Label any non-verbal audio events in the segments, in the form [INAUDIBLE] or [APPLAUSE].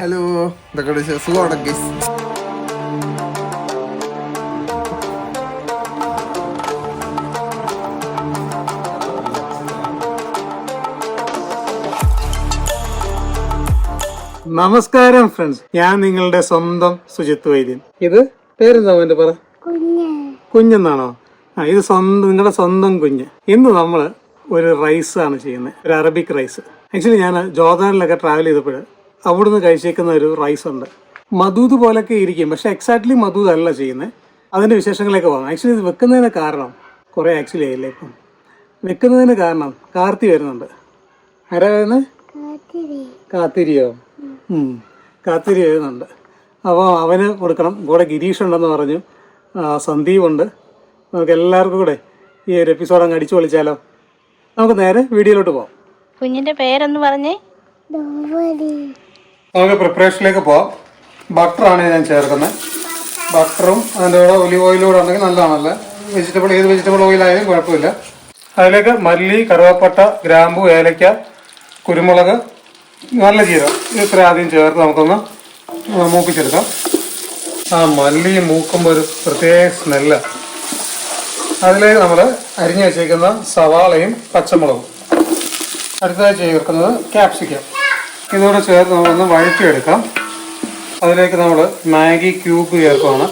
Hello ഇതൊക്കെ സുഖമാണ് guys? നമസ്കാരം ഫ്രണ്ട്സ് ഞാൻ നിങ്ങളുടെ സ്വന്തം സുജിത് വൈദ്യൻ. ഇത് പേരെന്താ അവന്റെ പറ? കുഞ്ഞെന്നാണോ? ആ ഇത് സ്വന്തം നിങ്ങളുടെ സ്വന്തം കുഞ്ഞ്. ഇന്ന് നമ്മൾ ഒരു റൈസ് ആണ് ചെയ്യുന്നത്. ഒരു അറബിക് റൈസ് ആക്ച്വലി ഞാൻ ജോർദാനിലൊക്കെ ട്രാവൽ ചെയ്തപ്പോൾ അവിടുന്ന് കഴിച്ചേക്കുന്ന ഒരു റൈസ് ഉണ്ട്. മധൂത് പോലൊക്കെ ഇരിക്കും. പക്ഷെ എക്സാക്ട്ലി മധൂത് അല്ല ചെയ്യുന്നത് അതിന്റെ വിശേഷങ്ങളൊക്കെ പോകാം ആക്ച്വലി ഇത് വെക്കുന്നതിന് കാരണം കുറേ ആക്ച്വലി ആയില്ലേ ഇപ്പം. വെക്കുന്നതിന് കാരണം കാർത്തി വരുന്നുണ്ട്. ആരാ വരുന്നത് കാത്തിരിയോ. കാത്തിരി വരുന്നുണ്ട്. അപ്പോൾ അവന് കൊടുക്കണം. കൂടെ ഗിരീഷ് ഉണ്ടെന്ന് പറഞ്ഞു. സന്ദീപ് ഉണ്ട്. നമുക്ക് എല്ലാവർക്കും കൂടെ ഈ ഒരു എപ്പിസോഡ് അങ്ങ് അടിച്ചു പൊളിച്ചാലോ? നമുക്ക് നേരെ വീഡിയോയിലോട്ട് പോകാം കുഞ്ഞിന്റെ പേരെന്ന് പറഞ്ഞേ. നമുക്ക് പ്രിപ്പറേഷനിലേക്ക് പോവാം. ബട്ടറാണ് ഞാൻ ചേർക്കുന്നത് ബട്ടറും അതിന്റെ കൂടെ ഒലിവ് ഓയിലും കൂടെ ഉണ്ടെങ്കിൽ നല്ലതാണല്ലേ? വെജിറ്റബിൾ ഏത് വെജിറ്റബിൾ ഓയിലായാലും കുഴപ്പമില്ല. അതിലേക്ക് മല്ലി കറുവപ്പട്ട ഗ്രാമ്പു ഏലക്ക കുരുമുളക് നല്ല ജീരകം. ഇത്ര ആദ്യം ചേർത്ത് നമുക്കൊന്ന് മൂപ്പിച്ചെടുക്കാം. ആ മല്ലി മൂക്കുമ്പോൾ ഒരു പ്രത്യേക സ്മെല്ല് അതിലേക്ക് നമ്മൾ അരിഞ്ഞു വെച്ചേക്കുന്ന സവാളയും പച്ചമുളകും. അടുത്തതായി ചേർക്കുന്നത് ക്യാപ്സിക്കം ഇതോടെ ചേർത്ത് നമ്മളൊന്ന് വഴറ്റിയെടുക്കാം. അതിലേക്ക് നമ്മൾ മാഗി ക്യൂബ് ചേർക്കുകയാണ്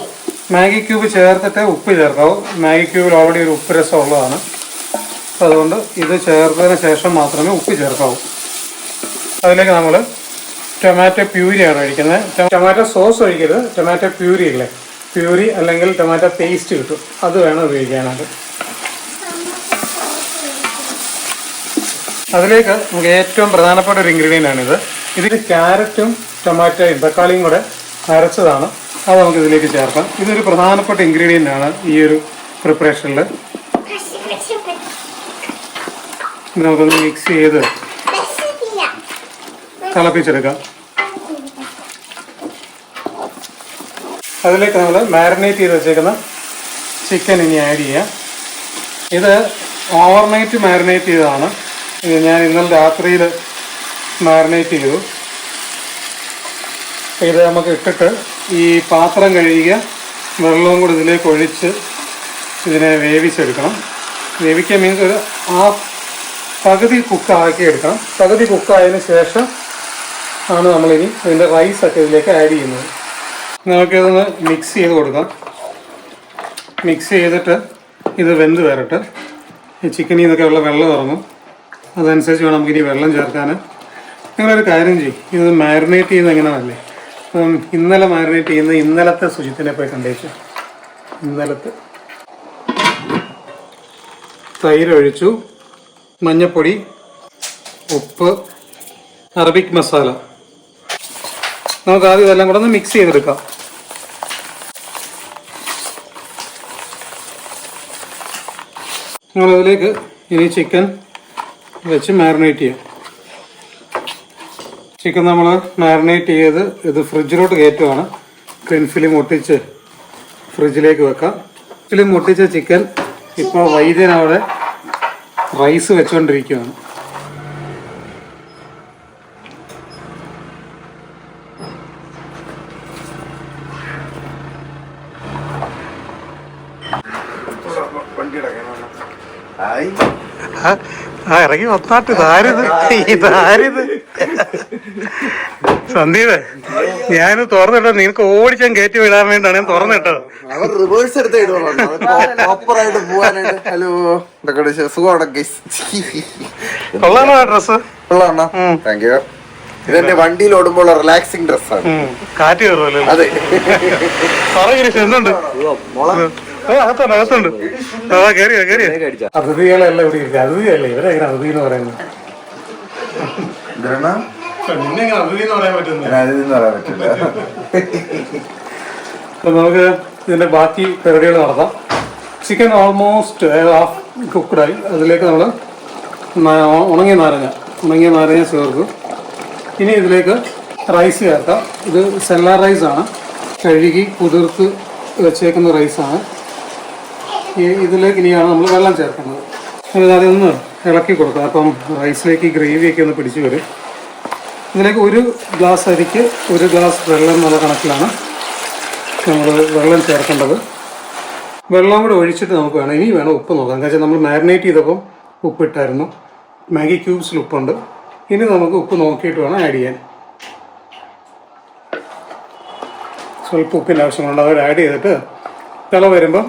മാഗി ക്യൂബ് ചേർത്തിട്ട് ഉപ്പ് ചേർക്കാവും. മാഗി ക്യൂബിൽ ഓൾറെഡി ഒരു ഉപ്പ് രസം ഉള്ളതാണ്. അതുകൊണ്ട് ഇത് ചേർത്തതിന് ശേഷം മാത്രമേ ഉപ്പ് ചേർക്കാവൂ. അതിലേക്ക് നമ്മൾ ടൊമാറ്റോ പ്യൂരിയാണ് ഒഴിക്കുന്നത്. ടൊമാറ്റോ സോസ് ഒഴിക്കരുത്. ടൊമാറ്റോ പ്യൂരി ഇല്ലേ? പ്യൂരി അല്ലെങ്കിൽ ടൊമാറ്റോ പേസ്റ്റ് കിട്ടും. അത് വേണം ഉപയോഗിക്കാനായിട്ട്. അതിലേക്ക് നമുക്ക് ഏറ്റവും പ്രധാനപ്പെട്ട ഒരു ഇൻഗ്രീഡിയന്റ് ആണിത്. ഇതിൽ ക്യാരറ്റും ടൊമാറ്റോയും തക്കാളിയും കൂടെ അരച്ചതാണ്. അത് നമുക്ക് ഇതിലേക്ക് ചേർക്കാം. ഇതൊരു പ്രധാനപ്പെട്ട ഇൻഗ്രീഡിയന്റ് ആണ് ഈ ഒരു പ്രിപ്പറേഷനിൽ നമുക്കൊന്ന് മിക്സ് ചെയ്ത് തിളപ്പിച്ചെടുക്കാം. അതിലേക്ക് നമ്മൾ മാരിനേറ്റ് ചെയ്ത് വെച്ചേക്കുന്ന ചിക്കൻ ഇനി ആഡ് ചെയ്യാം. ഇത് ഓവർനൈറ്റ് മാരിനേറ്റ് ചെയ്തതാണ്. ഇത് ഞാൻ ഇന്നലെ രാത്രിയിൽ മാരിനേറ്റ് ചെയ്തു. ഇത് നമുക്ക് ഇട്ടിട്ട് ഈ പാത്രം കഴുകിയ വെള്ളവും കൂടി ഇതിലേക്ക് ഒഴിച്ച് ഇതിനെ വേവിച്ചെടുക്കണം. വേവിക്കാൻ മീൻസ് ഒരു ആ പകുതി കുക്കാക്കി എടുക്കണം. പകുതി കുക്കായതിന് ശേഷം ആണ് നമ്മളിനി ഇതിന്റെ റൈസൊക്കെ ഇതിലേക്ക് ആഡ് ചെയ്യുന്നത്. നമുക്കിതൊന്ന് മിക്സ് ചെയ്ത് കൊടുക്കാം. മിക്സ് ചെയ്തിട്ട് ഇത് വെന്ത് വരട്ടെ. ഈ ചിക്കനിൽ നിന്നൊക്കെ ഉള്ള വെള്ളം ഇറങ്ങും. അതനുസരിച്ച് വേണം നമുക്കിനി വെള്ളം ചേർക്കാൻ നിങ്ങളൊരു കാര്യം ചെയ്യും. ഇത് മാരിനേറ്റ് ചെയ്യുന്നത് എങ്ങനെയാണല്ലേ? അപ്പം ഇന്നലെ മാരിനേറ്റ് ചെയ്യുന്ന ഇന്നലത്തെ ശുചിത്തിനെ പോയി കണ്ടേച്ചു ഇന്നലത്തെ. തൈരൊഴിച്ചു. മഞ്ഞപ്പൊടി. ഉപ്പ്. അറബിക് മസാല. നമുക്ക് ആദ്യം ഇതെല്ലാം കൂടെ ഒന്ന് മിക്സ് ചെയ്തെടുക്കാം. നിങ്ങളതിലേക്ക് ഇനി ചിക്കൻ വെച്ച് മാരിനേറ്റ് ചെയ്യാം. ചിക്കൻ നമ്മൾ മാരിനേറ്റ് ചെയ്ത് ഇത് ഫ്രിഡ്ജിലോട്ട് കയറ്റുവാണ്. ക്ലിൻ ഫിലിം ഒട്ടിച്ച് ഫ്രിഡ്ജിലേക്ക് വെക്കാം. ഫിലിം ഒട്ടിച്ച ചിക്കൻ ഇപ്പോൾ വൈദ്യൻ അവിടെ റൈസ് വെച്ചുകൊണ്ടിരിക്കുകയാണ് ഹായ്. ആ ഇറങ്ങി വന്നാട്ട് ഇതാരിത്? ഇതാരിത്? സന്ദീപ് ഞാൻ തുറന്നിട്ടോ നിനക്ക് ഓടിച്ചാൻ കയറ്റി വിടാൻ വേണ്ടിയാണ് ഞാൻ തുറന്നിട്ടോ അവർ റിവേഴ്സ് എടുത്ത് ആയിട്ട് [LAUGHS] പോവാനായിട്ട്. ഹലോ ഇതൊക്കെ സുഖമാണ് കൊള്ളാണോ ഡ്രസ് കൊള്ളാണോ താങ്ക് യു ഇതെന്റെ വണ്ടിയിൽ ഓടുമ്പോൾ റിലാക്സിങ് ഡ്രസ്സാണ് കാറ്റ് കയറുമല്ലോ. അതെ. പറയ എന്തുണ്ട്? അകത്തുണ്ട് അകത്തുണ്ട്. ആ കയറിയോ കയറിയോ അതിഥികളെല്ലാം ഇവിടെ ഇരിക്കുക. അതിഥിയല്ലേ? നിന്നെ എങ്ങനെ അതിഥി എന്ന് പറയുന്നത് നമുക്ക് ഇതിന്റെ ബാക്കി പരിപാടികൾ നടത്താം. ചിക്കൻ ഓൾമോസ്റ്റ് ഹാഫ് കുക്ക്ഡായി അതിലേക്ക് നമ്മൾ ഉണങ്ങിയ നാരങ്ങ ഉണങ്ങിയ നാരങ്ങ ചേർക്കും ഇനി ഇതിലേക്ക് റൈസ് ചേർക്കാം. ഇത് സെല്ലാർ റൈസ് ആണ്. കഴുകി കുതിർത്ത് വെച്ചേക്കുന്ന റൈസാണ് ഈ ഇതിലേക്ക് ഇനിയാണ് നമ്മൾ വെള്ളം ചേർക്കുന്നത്. അത് അതൊന്ന് ഇളക്കി കൊടുക്കുക അപ്പം റൈസിലേക്ക് ഗ്രേവിയൊക്കെ ഒന്ന് പിടിച്ചു വരും. ഇതിലേക്ക് ഒരു ഗ്ലാസ് അരിക്ക് ഒരു ഗ്ലാസ് വെള്ളം എന്നുള്ള കണക്കിലാണ് നമ്മൾ വെള്ളം ചേർക്കേണ്ടത്. വെള്ളം കൂടെ ഒഴിച്ചിട്ട് നമുക്ക് വേണം. ഇനി വേണം ഉപ്പ് നോക്കാം. എന്താ വെച്ചാൽ നമ്മൾ മാരിനേറ്റ് ചെയ്തപ്പം ഉപ്പിട്ടായിരുന്നു. മാഗി ക്യൂബ്സിൽ ഉപ്പുണ്ട്. ഇനി നമുക്ക് ഉപ്പ് നോക്കിയിട്ട് വേണം ആഡ് ചെയ്യാൻ. സ്വല്പം ഉപ്പിന്റെ ആവശ്യമുണ്ട്. അവർ ആഡ് ചെയ്തിട്ട് തിള വരുമ്പം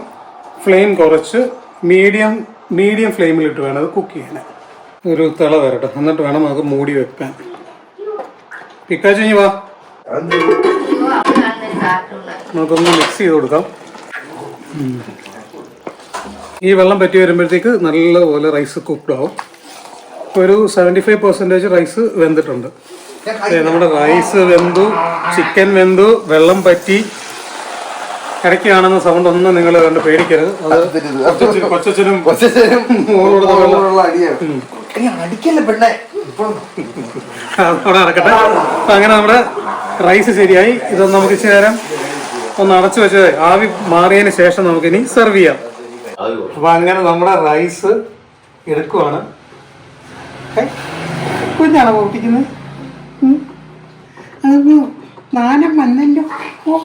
ഫ്ലെയിം കുറച്ച് മീഡിയം മീഡിയം ഫ്ലെയിമിലിട്ട് വേണം അത് കുക്ക് ചെയ്യാൻ. ഒരു തിള വരട്ടെ. എന്നിട്ട് വേണം നമുക്ക് മൂടി വെക്കാൻ. പിക്കാച്ചു വാ. നമുക്കൊന്ന് മിക്സ് ചെയ്ത് കൊടുക്കാം. ഈ വെള്ളം പറ്റി വരുമ്പോഴത്തേക്ക് നല്ലപോലെ റൈസ് കുക്ക്ഡ് ആവും. ഒരു സെവന്റി ഫൈവ് പെർസെന്റേജ് റൈസ് വെന്തിട്ടുണ്ട് നമ്മുടെ റൈസ് വെന്തു ചിക്കൻ വെന്തു വെള്ളം പറ്റി. ഇടയ്ക്ക് കാണുന്ന സൗണ്ട് ഒന്നും നിങ്ങൾ കണ്ട് പേടിക്കരുത്. അത് അടിക്കല്ലേ പെണ്ണെ? ഇപ്പം അവിടെ നടക്കട്ടെ. അങ്ങനെ നമ്മുടെ റൈസ് ശരിയായി. ഇതൊന്ന് നമുക്ക് ഇച്ചിരി നേരം ഒന്ന് അടച്ചു വെച്ചത് ആവി മാറിയതിന് ശേഷം നമുക്ക് ഇനി സെർവ് ചെയ്യാം. അപ്പൊ അങ്ങനെ നമ്മുടെ റൈസ് എടുക്കുവാണ്? കുഞ്ഞാണോ പൊട്ടിക്കുന്നത്? നാനം വന്നല്ലോ.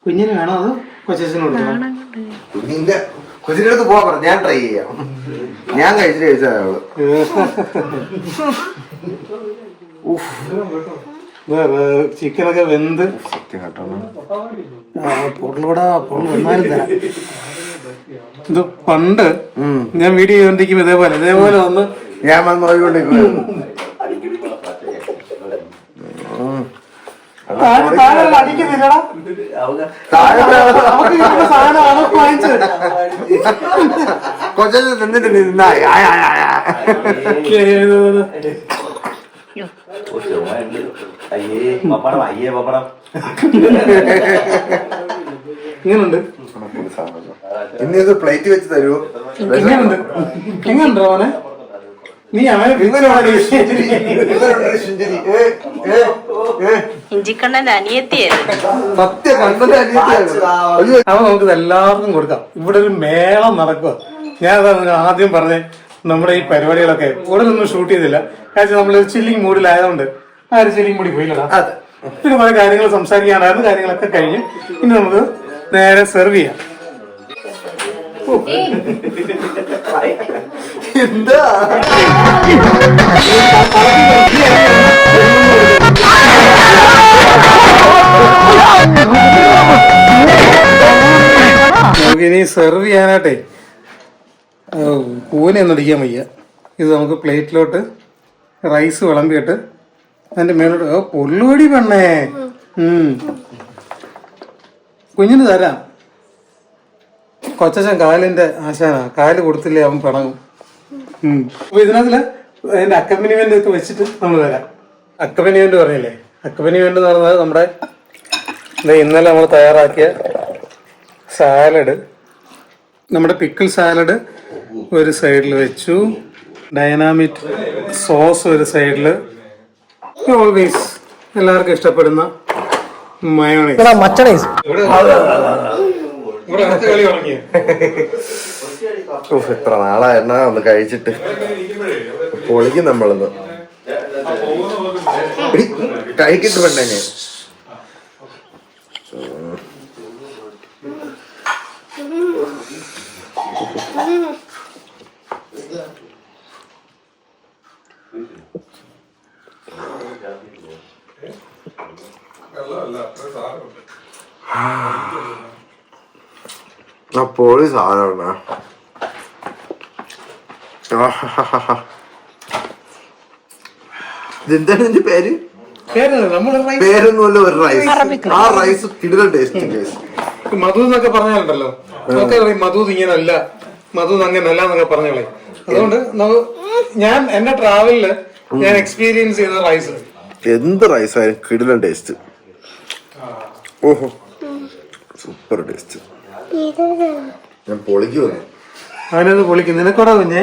കുഞ്ഞിന് വേണോ അത്? കൊച്ചനോട് നിന്റെ കൊച്ചിന്റെ അടുത്ത് പോവാ പറ ഞാൻ ട്രൈ ചെയ്യാം. ഞാൻ കഴിച്ചിട്ട് കഴിച്ചാ അയാൾ ചിക്കനൊക്കെ വെന്ത്. സത്യം കേട്ടോ. പൊരുളോടാ പൊരുൾ വന്നാലും തരാം. ഇത് പണ്ട് ഞാൻ വീഡിയോ ചെയ്തോണ്ടിരിക്കും ഇതേപോലെ ഇതേപോലെ ഒന്ന് ഞാൻ വന്ന് നോക്കിക്കൊണ്ടിരിക്കുന്നു കൊച്ചു. അയ്യേ. പപ്പടം അയ്യേ പപ്പടം ഇങ്ങനുണ്ട്. ഇന്ന് ഇത് പ്ലേറ്റ് വെച്ച് തരുമോ ഇങ്ങനുണ്ട്. ഇങ്ങനുണ്ടോ അവനെ ഇഞ്ചിക്കണ്ണന്റെ അനിയത്തിയായിരുന്നു. എല്ലാവർക്കും കൊടുക്കാം. ഇവിടെ ഒരു മേളം നടക്കുക. ഞാൻ അതാണ് ആദ്യം പറഞ്ഞേ നമ്മുടെ ഈ പരിപാടികളൊക്കെ കൂടുതലൊന്നും ഷൂട്ട് ചെയ്തില്ല. കാരണം നമ്മൾ ചില്ലിങ് മൂഡിലായതുകൊണ്ട് ആ ഒരു ചില്ലിങ് മൂടി പോയില്ല അതെ. പിന്നെ കുറെ കാര്യങ്ങൾ സംസാരിക്കാനായിരുന്നു കാര്യങ്ങളൊക്കെ കഴിഞ്ഞ് ഇനി നമുക്ക് നേരെ സെർവ് ചെയ്യാം. [LAUGHS] എന്താ? ഇനി സെർവ് ചെയ്യാനായിട്ടേ കൂനെ ഒന്നും അടിക്കാൻ വയ്യ. ഇത് നമുക്ക് പ്ലേറ്റിലോട്ട് റൈസ് വിളമ്പിയിട്ട് അതിന്റെ മേലോട്ട് പൊള്ളുപടി പെണ്ണേ. കുഞ്ഞിന് തരാം. കൊച്ചൻ കാലിന്റെ ആശാനാ കാൽ കൊടുത്തില്ലേ അവൻ പിണങ്ങും. അപ്പൊ ഇതിനകത്തിൽ അതിന്റെ അക്കമ്പനിമെന്റ് ഒക്കെ വെച്ചിട്ട് നമ്മൾ വരാം. അക്കമ്പനിമെന്റ് പറഞ്ഞില്ലേ? അക്കമ്പനിമെന്റ് എന്ന് പറഞ്ഞാൽ നമ്മുടെ ദേ ഇന്നലെ നമ്മൾ തയ്യാറാക്കിയ സാലഡ്. നമ്മുടെ പിക്കിൾ സാലഡ് ഒരു സൈഡിൽ വെച്ചു. ഡൈനാമിക് സോസ് ഒരു സൈഡിൽ ഓൾവേസ് എല്ലാവർക്കും ഇഷ്ടപ്പെടുന്ന മയോണൈസ് ഇവിടെ അടുത്ത കളി തുടങ്ങിയ? ഉഫ്, എത്ര നാളായിരുന്നാ ഒന്ന് കഴിച്ചിട്ട്. പൊളിക്കും നമ്മളൊന്ന്. കഴിക്കിട്ട് പെണ്ണെ. അപ്പോഴും സാധനമാണ് ഇതെന്താണ് ഇതിന്റെ പേര്? നമ്മുടെ റൈസ് പേരൊന്നുമല്ല ഒരു റൈസ് ആ റൈസ് കിടിലൻ ടേസ്റ്റ് മധു എന്നൊക്കെ പറഞ്ഞാലുണ്ടല്ലോ. മധു ഇങ്ങനല്ല മധു അങ്ങനല്ല എന്നൊക്കെ പറഞ്ഞോളേ. അതുകൊണ്ട് ഞാൻ എന്റെ ട്രാവലിൽ ഞാൻ എക്സ്പീരിയൻസ് ചെയ്ത റൈസ് എന്ത് റൈസ് ആയാലും കിടിലൻ ടേസ്റ്റ് ഓഹോ. സൂപ്പർ ടേസ്റ്റ് ഞാൻ പൊളിക്കുവന്നു അവനത് പൊളിക്കും. നിനക്കോടാ കുഞ്ഞെ?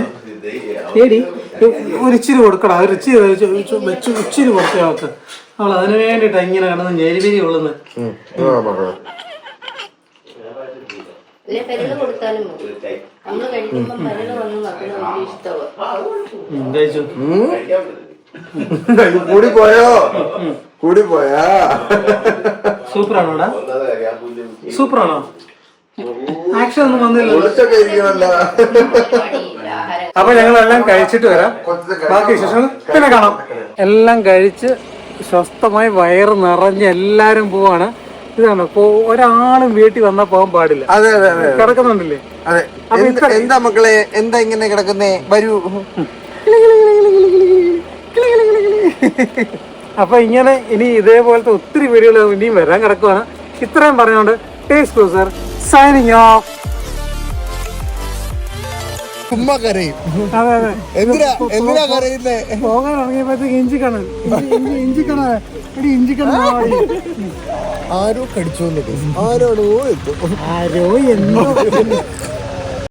ഏടി ഒരു ഇച്ചിരി കൊടുക്കടാ. ഒരു ഇച്ചിരി വെച്ച് ഇച്ചിരി കുറച്ച് അവൾക്ക് അവൾ അതിനു വേണ്ടിട്ടാ ഇങ്ങനെ കിടന്ന് ഞെരിവിരി ഉള്ളത് കൂടി പോയോ? കൂടി പോയാ? സൂപ്പറാണോടാ? സൂപ്പറാണോ? ആക്ഷൻ ഒന്നും വന്നില്ല അപ്പൊ ഞങ്ങൾ ഞങ്ങളെല്ലാം കഴിച്ചിട്ട് വരാം. ബാക്കി വിശേഷം പിന്നെ കാണാം. എല്ലാം കഴിച്ച് സ്വസ്ഥമായി വയറ് നിറഞ്ഞ് എല്ലാരും പോവാണ്. ഇതാണ് ഇപ്പൊ ഒരാളും വീട്ടിൽ വന്നാൽ പോകാൻ പാടില്ല. അതെ അതെ അതെ കിടക്കുന്നുണ്ടല്ലേ? അതെ. എന്താ മക്കളെ? എന്താ ഇങ്ങനെ കിടക്കുന്നേ? വരൂ. അപ്പൊ ഇങ്ങനെ ഇനി ഇതേപോലത്തെ ഒത്തിരി വീഡിയോകൾ ഇനിയും വരാൻ കിടക്കുവാണ്. ഇത്രയും പറഞ്ഞുകൊണ്ട് ടേസ്റ്റ് ക്രൂസർ സൈനിങ് ഓഫ് ചുമ്മാ കരയും. അതെ അതെ. എന്തിനാ എന്തിനാ കരയുന്നേ? പോകാൻ ഇറങ്ങിയപ്പോഴത്തേക്ക് ഇഞ്ചിക്കണൻ ഇഞ്ചിക്കണ എടി ഇഞ്ചിക്കണ ആരോ കടിച്ചോന്നു ആരോടോ എത്തും. ആരോ എന്തോ